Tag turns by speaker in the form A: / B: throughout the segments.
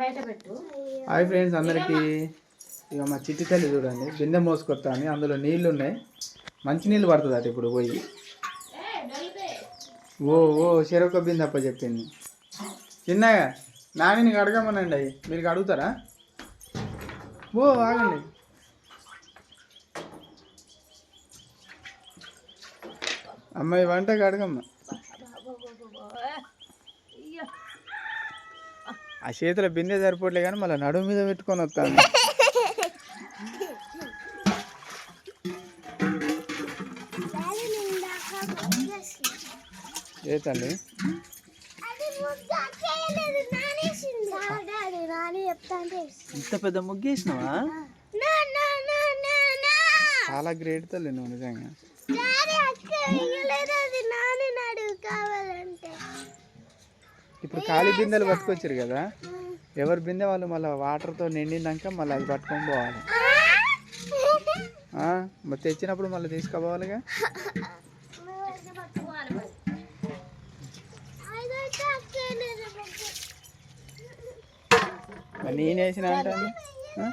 A: Hi friends అందరికీ. ఇక మా చిట్టి తల్లి చూడండి బిందె మోసుకొస్తా అని అందులో నీళ్ళు ఉన్నాయి మంచి నీళ్ళు పడుతుంది అట ఇప్పుడు పోయి. ఓ ఓ చెరొక బిందె అప్ప చెప్పింది. చిన్నగా నాని అడగమనండి అవి మీరు అడుగుతారా ఓ ఆగండి. అమ్మాయి వంటకి అడగమ్మా ఆ చేతిలో బిందె సరిపోట్లే కానీ మళ్ళీ నడుము మీద పెట్టుకొని వస్తాను. ఏ తల్లి? ఇంత పెద్ద ముగ్గేసినావా? చాలా గ్రేట్ తల్లి నువ్వు నిజంగా. ఇప్పుడు ఖాళీ బిందెలు పట్టుకొచ్చారు కదా? ఎవరి బిందె వాళ్ళు మళ్ళీ వాటర్తో నిండినాక మళ్ళీ అది పట్టుకొని పోవాలి. మరి తెచ్చినప్పుడు మళ్ళీ తీసుకుపోవాలిగా? నేను వేసిన అంటే ఆ?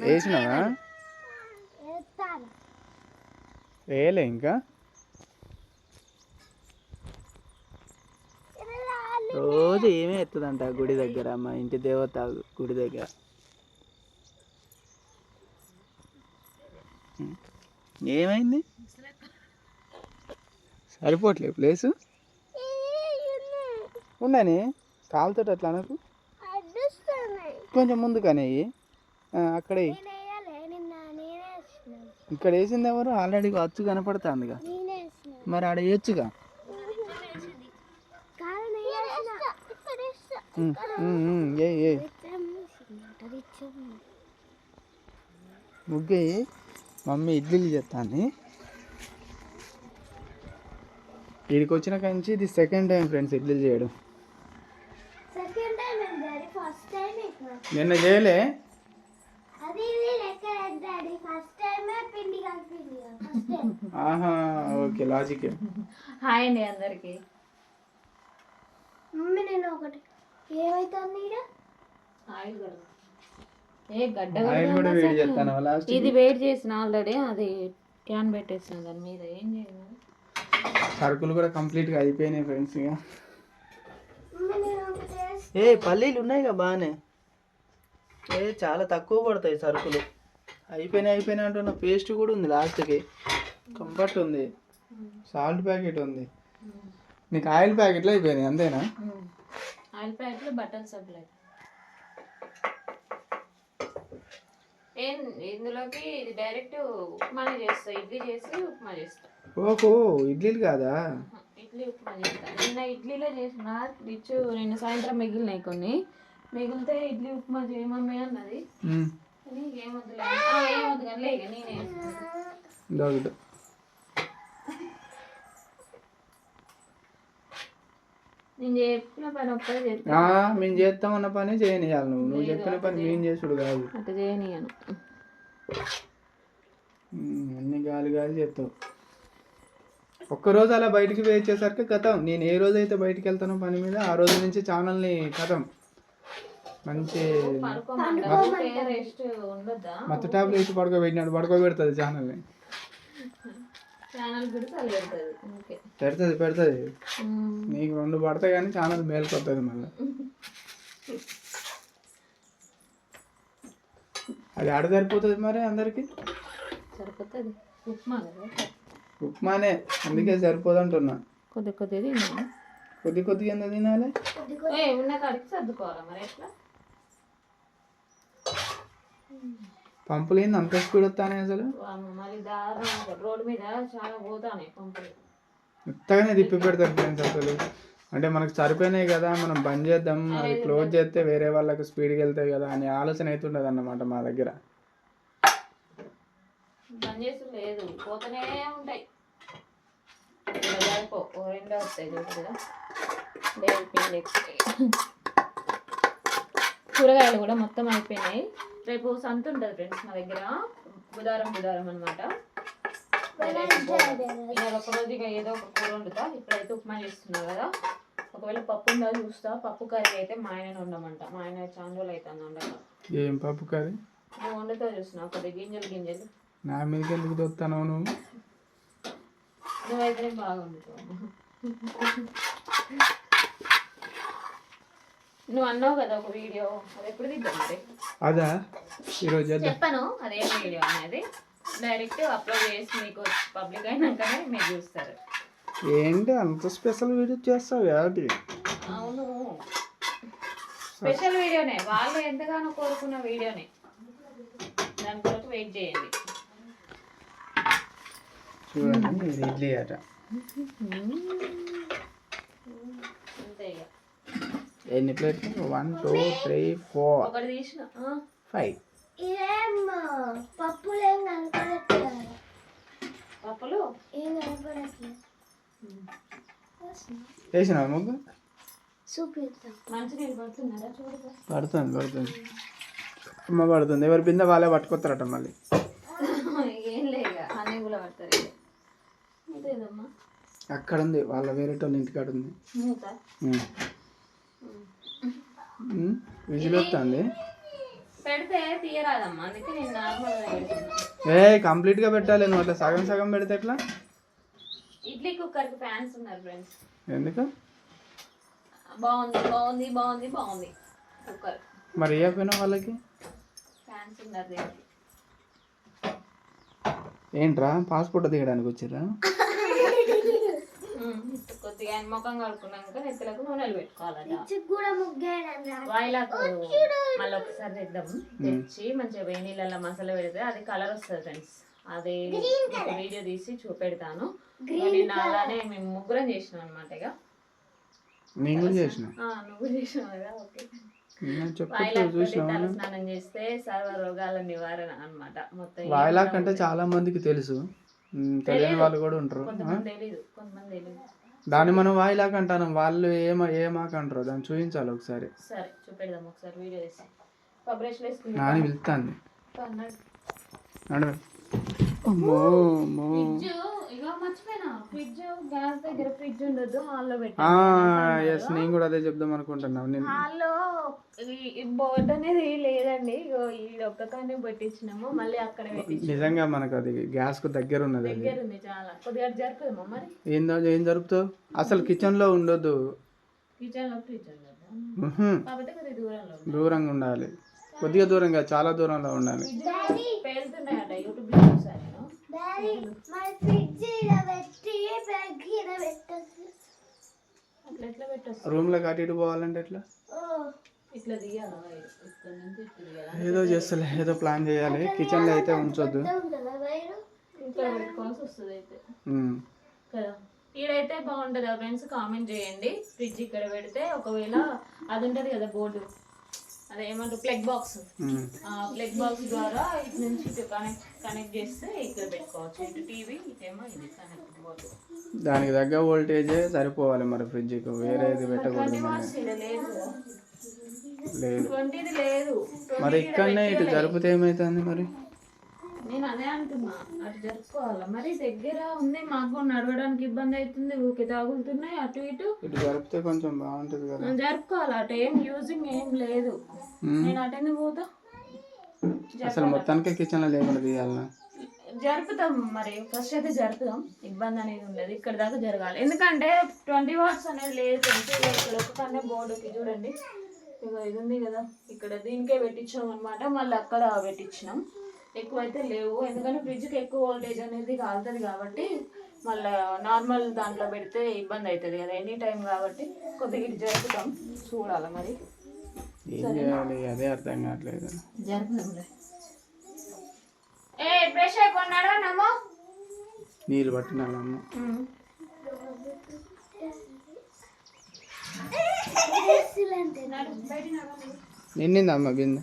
A: వేసినావా? వేయలే ఇంకా? రోజు ఏమే ఎత్తుదంట గుడి దగ్గర మా ఇంటి దేవత గుడి దగ్గర. ఏమైంది? సరిపోవట్లే ప్లేసు? ఉండని కాలుతో అట్లా అనకు? కొంచెం ముందుకనే అక్కడ. ఇక్కడ వేసింది ఎవరు? ఆల్రెడీ అచ్చు కనపడుతుందిగా. మరి ఆడ వేయచ్చుగా? ముగ్గు వేయి. మమ్మీ ఇడ్లీలు చేస్తాను వీడికి వచ్చిన నుంచి ఇది సెకండ్ టైం ఫ్రెండ్స్ ఇడ్లీలు చేయడం
B: second time daddy first time
A: నిన్న చేయలే
B: అది ఇది లెక్క డాడీ ఫస్ట్ టైమే పిండి కలిపింది ఫస్ట్ టైం
A: ఆహా ఓకే లాజిక్
C: హాయ్ అండి అందరికి.
B: మమ్మీ నేను ఒకటి. ఏమైతుంది.
C: ఏ గడ్డ
A: ఆయిల్ కూడా వేడి చేస్తాను లాస్ట్
C: ఇది వెయిట్ చేసిన ఆల్రెడీ అది క్యాన్ పెట్టేసిన దాని మీద. ఏం చేయాలి
A: సరుకులు కూడా కంప్లీట్గా అయిపోయినాయి ఫ్రెండ్స్ ఇక. ఏ పల్లీలు ఉన్నాయి కదా బాగానే. ఏ చాలా తక్కువ పడతాయి సరుకులు. అయిపోయినాయి అయిపోయినాయి అంటున్న పేస్ట్ కూడా ఉంది లాస్ట్కి. కంఫర్ట్ ఉంది. సాల్ట్ ప్యాకెట్ ఉంది. నీకు ఆయిల్ ప్యాకెట్లు అయిపోయినాయి అంతేనా?
C: ఆయిల్ ప్యాకెట్లు బట్టలు సప్లై ఏం ఇందులోకి ఇది డైరెక్ట్ ఉప్మానే చేస్తా ఇడ్లీ చేసి ఉప్మా చేస్తా.
A: ఓహో ఇడ్లీలు కాదా?
C: ఇడ్లీ ఉప్మా చేస్తా. నిన్న ఇడ్లీలో చేసిన రిచ్ నిన్న సాయంత్రం మిగిలినాయి కొన్ని. మిగిలితే ఇడ్లీ ఉప్మా చేయమమ్మీ అన్నది. ఒక్కడే చేస్తా
A: మేము చేస్తామన్న పని చేయనియాలి నువ్వు. నువ్వు చెప్పిన పని మేము చేసుడు కాదు.
C: అట్లా చేయనియను
A: ఉమ్, అన్ని గాలి గాలి చేస్తావు. ఒక్కరోజు అలా బయటికి వేచేసరికి కథం. నేను ఏ రోజు అయితే బయటికి వెళ్తానో పని మీద ఆ రోజు నుంచి ఛానల్ని కథం. మంచి మత్తు ట్యాబ్లు వేసి పడుకోబెట్టినాడు పడుకోబెడుతుంది
C: ఛానల్ పెడుతుంది.
A: పెడుతుంది నీకు రెండు పడతాయి కానీ ఛానల్ మేలుకొస్తుంది మళ్ళీ. అది ఆడ సరిపోతుంది మరి అందరికి?
C: సరిపోతుంది. ఉప్మా
A: ఉప్మానే అందుకే సరిపోదు అంటున్నా
C: కొద్ది కొద్ది తిన్నాను
A: కొద్ది కొద్దిగా ఎందుకు తినాలి?
C: ఏ ఉన్న కాడికి సర్దుకోవాలా మరి ఎట్లా?
A: పంపులు ఏంది? అంత స్పీడ్ వస్తానే అసలు?
C: రోడ్డు మీద చాలా పోతానే పంపులు.
A: మెత్తగానే తిప్పి పెడతారు ఫ్రెండ్స్ అసలు. అంటే మనకు సరిపోయినాయి కదా మనం బంద్ చేద్దాం అది క్లోజ్ చేస్తే వేరే వాళ్ళకి స్పీడ్కి వెళ్తాయి కదా అనే ఆలోచన అయితే ఉండదు అన్నమాట మా దగ్గర.
C: బంద్ చేసి లేదు పోతూనే ఉంటాయి. రెండో వస్తాయి. కూరగాయలు కూడా మొత్తం అయిపోయినాయి. రేపు సంత ఉంటుంది ఫ్రెండ్స్ మా దగ్గర. బుధారం బుధారం అనమాట ఒక రోజు ఇక ఏదో ఒక కూర వండుతా. ఇప్పుడైతే ఉప్మా చేస్తున్నా కదా. ఒకవేళ పప్పు ఉందా చూస్తా. పప్పు కర్రీ అయితే మా ఆయన ఉండమంట మా ఆయన చాలా రోజులు అవుతుంది ఉండక
A: ఏం పప్పు కర్రీ?
C: నువ్వు వండుతా చూస్తున్నా. కొద్దిగా గింజలు గింజలు.
A: నా ఎందుకు దొత్తాను నువ్వు?
C: నువ్వైతే బాగా వండుతావు నువ్వు అన్నావు కదా ఒక వీడియో. అది ఎప్పుడు మరి?
A: అదా? ఈరోజు
C: చెప్పను అదేం వీడియో అనేది. డైరెక్ట్ అప్లోడ్ చేసి మీకు పబ్లిక్ అయినాకనే మీరు చూస్తారు.
A: ఏంటి అంత స్పెషల్ వీడియో చేస్తావు ఏంటి
C: అవును. స్పెషల్ వీడియోనే వాళ్ళు ఎంతగానో కోరుకున్న వీడియోనే దాని కొరకు వెయిట్ చేయండి.
A: చూడండి ఇడ్లీ అట
C: అంతే ఇక.
A: ఎన్ని ప్లేట్లు? వన్ టూ త్రీ ఫోర్
C: ఒకటి తీసిన. ఆ,
A: ఫైవ్ వేసినావు ముగ్గు? పడుతుంది పడుతుంది. అమ్మ పడుతుంది. ఎవరి బిందె వాళ్ళే పట్టుకొస్తారట మళ్ళీ. అక్కడ ఉంది వాళ్ళ వేరే వాళ్ళ ఇంటికాడ ఉంది.
C: మూత?
A: విజిల్ వస్తుంది. ఏ కంప్లీట్గా పెట్టాలి నువ్వు అట్లా సగం సగం పెడితే ఎట్లా?
C: ఇడ్లీ కుక్కర్కి ఫ్యాన్స్ ఉన్నారు ఫ్రెండ్స్.
A: ఎందుకు?
C: బాగుంది బాగుంది బాగుంది బాగుంది కుక్కర్.
A: మరి ఇవ్వకపోయినా వాళ్ళకి?
C: ఫ్యాన్స్ ఉన్నారు దీనికి.
A: ఏంట్రా పాస్పోర్ట్ దిగడానికి వచ్చిర్రా?
C: ఆయన ముఖం కడుక్కున్నాక నెత్తలకు నూనెలు పెట్టుకోవాలట. వాయిలాకు మళ్ళీ ఒకసారి తెద్దాం. తెచ్చి మంచిగా వేడి నీళ్ళల్లో మసాలా పెడితే అది కలర్ వస్తుంది ఫ్రెండ్స్. అది వీడియో తీసి చూపెడతాను. నేను అలానే మేము ముగ్గురం చేసినాం అనమాట ఇక నువ్వు చేసినావు కదా ఓకే. స్నానం చేస్తే సర్వ రోగాల నివారణ అన్నమాట. మొత్తం
A: వాయిలాక్ అంటే చాలా మందికి తెలుసు. తెలియని వాళ్ళు కూడా ఉంటారు.
C: కొంతమంది తెలీదు. కొంతమంది తెలీదు.
A: దాన్ని మనం వాయిలాక్ అంటాను వాళ్ళు ఏమ ఏమాక అంటారు దాన్ని చూపించాలి ఒకసారి.
C: సరే చూపెడదాం ఒకసారి వీడియో తీసి. వేసుకుందాం.
A: నాని వెళ్తాంది
C: అన్నాడు
A: నడవే. అమ్మో ఎస్ నేను కూడా అదే చెప్దాం అనుకుంటున్నాను నేను
C: హాల్లో బోర్డ్ అనేది లేదండి. ఒక్కకానే పెట్టించినాము మళ్ళీ అక్కడ
A: నిజంగా మనకు అది గ్యాస్కు దగ్గర ఉన్నది అది.
C: దగ్గర ఉంది చాలా. కొద్దిగా జరుపుదామా మరి?
A: ఏందో ఏం జరుపుతావు? అసలు కిచెన్లో ఉండొద్దు?
C: కిచెన్లో
A: దూరంగా ఉండాలి. కొద్దిగా దూరంగా చాలా దూరంలో ఉండాలి.
C: లో
A: అటు ఇటు పోవాలంటే ఎట్లా? ఏదో చేస్తలే ఏదో ప్లాన్ చేయాలి. కిచెన్లో అయితే ఉంచొద్దు.
C: ఈడైతే బాగుంటుంది. ఫ్రెండ్స్ కామెంట్ చేయండి. ఫ్రిడ్జ్ ఇక్కడ పెడితే ఒకవేళ అది ఉంటుంది కదా బోర్డు. అదే ఏమంటారు ప్లగ్ బాక్స్ ప్లగ్ బాక్స్ ద్వారా ఇటు నుంచి ఇటు కనెక్ట్ కనెక్ట్ చేస్తే ఇక్కడ పెట్టుకోవచ్చు. ఇటు టీవీ ఇటేమో ఇది కనెక్ట్
A: దానికి తగ్గ వోల్టేజే సరిపోవాలి మరి ఫ్రిడ్జ్కి పెట్టకూడదు
C: లేదు కదా
A: లేదు.
C: ట్వంటీది లేదు.
A: మరి ఇక్కడనే ఇటు జరిపితే ఏమవుతుంది మరి?
C: నేను అదే అంటున్నా. అటు జరుపుకోవాలా? మరి దగ్గర ఉంది మాకు నడవడానికి ఇబ్బంది అవుతుంది ఊకే తాగుతున్నాయి అటు ఇటు.
A: ఇటు జరిపితే కొంచెం బాగుంటుంది కదా.
C: జరుపుకోవాలి? అటు ఏం యూజింగ్ ఏం లేదు. నేను అటెందుకు పోతా?
A: అసలు మొత్తానికి కిచెన్లో లేకుండా తీయాలనా?
C: జరుపుతాం మరి. ఫస్ట్ అయితే జరుపుదాం ఇబ్బంది అనేది ఉండదు. ఇక్కడ దాకా జరగాలి. ఎందుకంటే ట్వంటీ వాట్స్ అనేది లేదు ఇక్కడ ఒక కన్నా బోర్డుకి చూడండి. ఇది ఉంది కదా. ఇక్కడ దీనికే పెట్టించాం అనమాట మళ్ళీ అక్కడ పెట్టించినాం. ఎక్కువ అయితే లేవు. ఎందుకంటే ఫ్రిడ్జ్కి ఎక్కువ వోల్టేజ్ అనేది కాలుతుంది కాబట్టి మళ్ళీ నార్మల్ దాంట్లో పెడితే ఇబ్బంది అవుతుంది కదా. ఎనీ టైం కాబట్టి కొద్దిగా ఇటు జరుపుతాం. చూడాలి మరి?
A: ఏం చేయాలి? అదే అర్థం కావట్లేదు.
C: జరుపుదాంలే ఏ అయిపోయినాడా నమ్మో
A: నీళ్ళు పట్టినాలమ్మ
B: ఎక్సలెంట్
A: నిండిందమ్మ బిందె?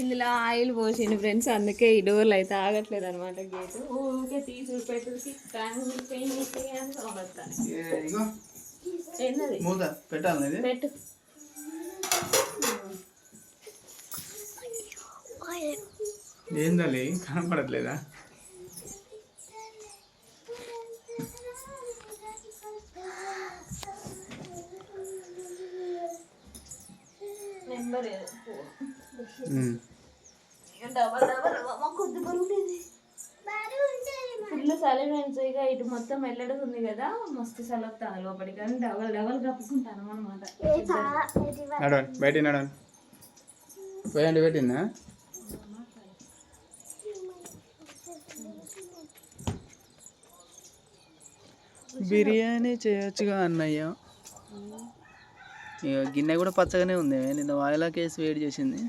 C: ఇందులో ఆయిల్ పోసిండు ఫ్రెండ్స్ అందుకే ఈ డోర్లు అయితే ఆగట్లేదు అనమాట గేట్. ఊరికే తీసి
A: పెట్టాలి
C: పెట్టు.
A: ఏందలే కనపడట్లేదా
C: నెంబర్
A: ఉమ్.
C: డబల్ డబల్ కొద్ది బరువులేదు
B: బాగా ఉంటుంది
C: ఫుల్ చలి ఫ్రెండ్స్ ఇక ఇటు మొత్తం వెళ్ళడం ఉంది కదా మస్తు చలి లోపలికి. కానీ డబల్ డబల్ కప్పుకుంటాను అనమాట
A: బయట నడవండి పోయండి పెట్టిందా? బిర్యానీ చేయొచ్చుగా అన్నయ్య. ఇక గిన్నె కూడా పచ్చగానే ఉంది నిన్న వాయిలాకి వేసి వేడి చేసింది.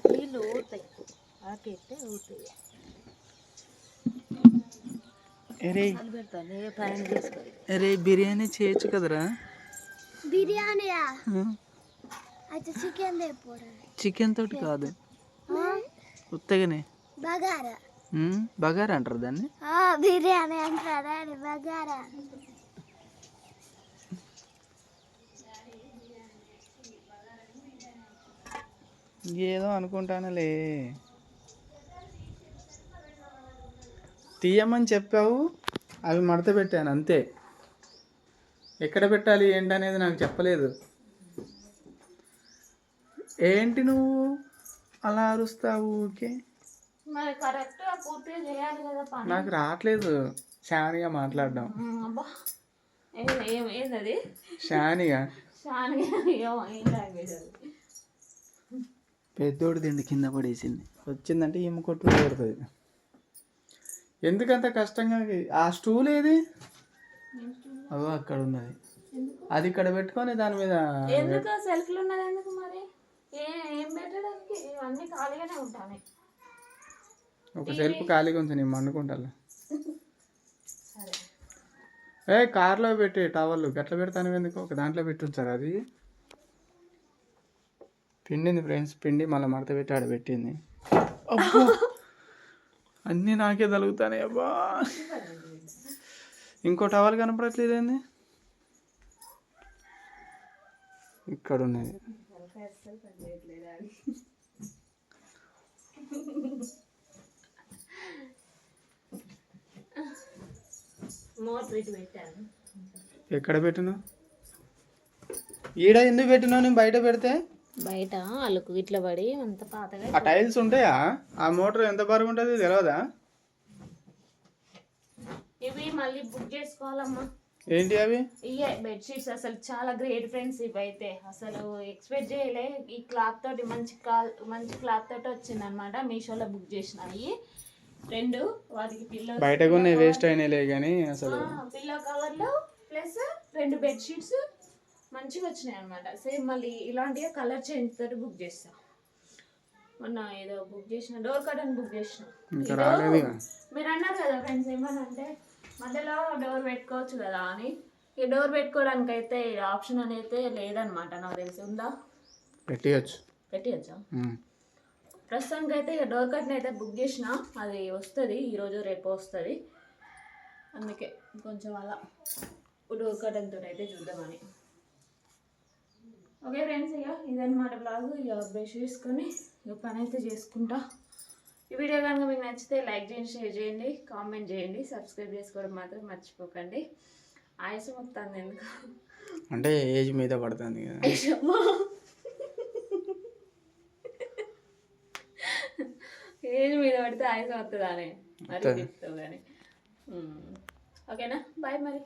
C: ఊరుతాయి
A: అరే బిర్యానీ చేయొచ్చు కదరా?
B: బిర్యానీయా? అయితే చికెన్
A: చికెన్ తోటి కాదు. ఉత్తగానే.
B: బగారా.
A: బగారా అంటారు దాన్ని?
B: ఆ, బిర్యానీ అంటారా బగారా.
A: ఏదో అనుకుంటానులే. తీయమని చెప్పావు అవి మడత పెట్టాను అంతే. ఎక్కడ పెట్టాలి ఏంటనేది నాకు చెప్పలేదు. ఏంటి నువ్వు? అలా అరుస్తావు ఊకే
C: మరి కరెక్ట్ పూర్తిగా చేయాలి కదా పని.
A: నాకు రావట్లేదు. షానిగా మాట్లాడడం.
C: అది?
A: పెద్దోడు తిండి కింద పడేసింది. వచ్చిందంటే ఈమె కొట్టు ఎందుకంత కష్టంగా ఆ స్టూల్ ఏది? అగో అక్కడ ఉన్నది. అది ఇక్కడ పెట్టుకొని దాని మీద
C: ఎందుకు సెల్ఫ్లు ఉన్నది ఎందుకు మరి? ఏ ఏం పెట్టడానికి? ఇవన్నీ ఖాళీగానే ఉంటాయి.
A: ఒక సెల్ఫ్ ఖాళీగా ఉంది నేను
C: సరే.
A: ఏ కార్లో పెట్టి టవల్ గట్ల పెడతాను ఎందుకు? ఒక దాంట్లో పెట్టి ఉంచారు అది? పిండింది ఫ్రెండ్స్ పిండి మళ్ళీ మడత పెట్టి ఆడ పెట్టింది. అబ్బో! అన్నీ నాకే తలుగుతానే అబ్బా. ఇంకో టవల్ కనపడట్లేదు ఏంది? ఇక్కడ ఉన్నది ఎక్కడ పెట్టినా ఈడ ఎందుకు పెట్టినావు నేను బయట పెడితే?
C: బయట అలుకు ఇట్లా పడి అంత పాతగా
A: ఆ టైల్స్ ఉంటాయా? ఆ మోటార్ ఎంత బరువు ఉంటుంది తెలియదా
C: ఇవి మళ్ళీ బుక్ చేసుకోవాలమ్మా.
A: ఏంటి అవి?
C: ఇవే బెడ్షీట్స్ అసలు చాలా గ్రేట్ ఫ్రెండ్స్ ఇవైతే. అసలు ఎక్స్పెక్ట్ చేయలే. ఈ క్లాత్ తోటి మంచి కాల్ మంచి క్లాత్ తోటి వచ్చింది అనమాట మీషోలో బుక్ చేసిన అవి రెండు వాటికి పిల్లో
A: బయట కొన్ని వేస్ట్ అయినాయిలే కానీ అసలు.
C: పిల్లో కవర్లు ప్లస్ రెండు బెడ్షీట్స్. మంచిగా వచ్చినాయి అనమాట సేమ్ మళ్ళీ ఇలాంటివి కలర్ చేంజ్ తోటి బుక్ చేస్తా. మొన్న ఏదో బుక్ చేసిన డోర్ కటన్ బుక్ చేసిన. మీరు అన్నారు కదా ఫ్రెండ్స్ ఏమనంటే మధ్యలో డోర్ పెట్టుకోవచ్చు కదా అని. ఈ డోర్ పెట్టుకోవడానికి అయితే ఆప్షన్ అనేది లేదనమాట నాకు తెలిసి. ఉందా?
A: పెట్టియచ్చు.
C: పెట్టియచ్చా. ప్రస్తుతానికి అయితే ఇక డోర్ కట్ని అయితే బుక్ చేసిన. అది వస్తుంది ఈరోజు రేపు వస్తుంది. అందుకే కొంచెం అలా డోర్ కటన్తో అయితే చూద్దామని. ఓకే ఫ్రెండ్స్ ఇక ఇదన్నమాట బ్లాగ్ ఇక బ్రష్ చేసుకొని ఇక పని అయితే చేసుకుంటా. ఈ వీడియో కనుక మీకు నచ్చితే లైక్ చేయండి షేర్ చేయండి కామెంట్ చేయండి సబ్స్క్రైబ్ చేసుకోవడం మాత్రం మర్చిపోకండి. ఆయుసం వస్తుంది ఎందుకు?
A: అంటే ఏజ్ మీద పడుతుంది కదా.
C: ఏజ్ మీద పడితే ఆయుసం వస్తుందానే మరి
A: వత్తది.
C: చెప్తావు కానీ. ఓకేనా? బాయ్ మరి.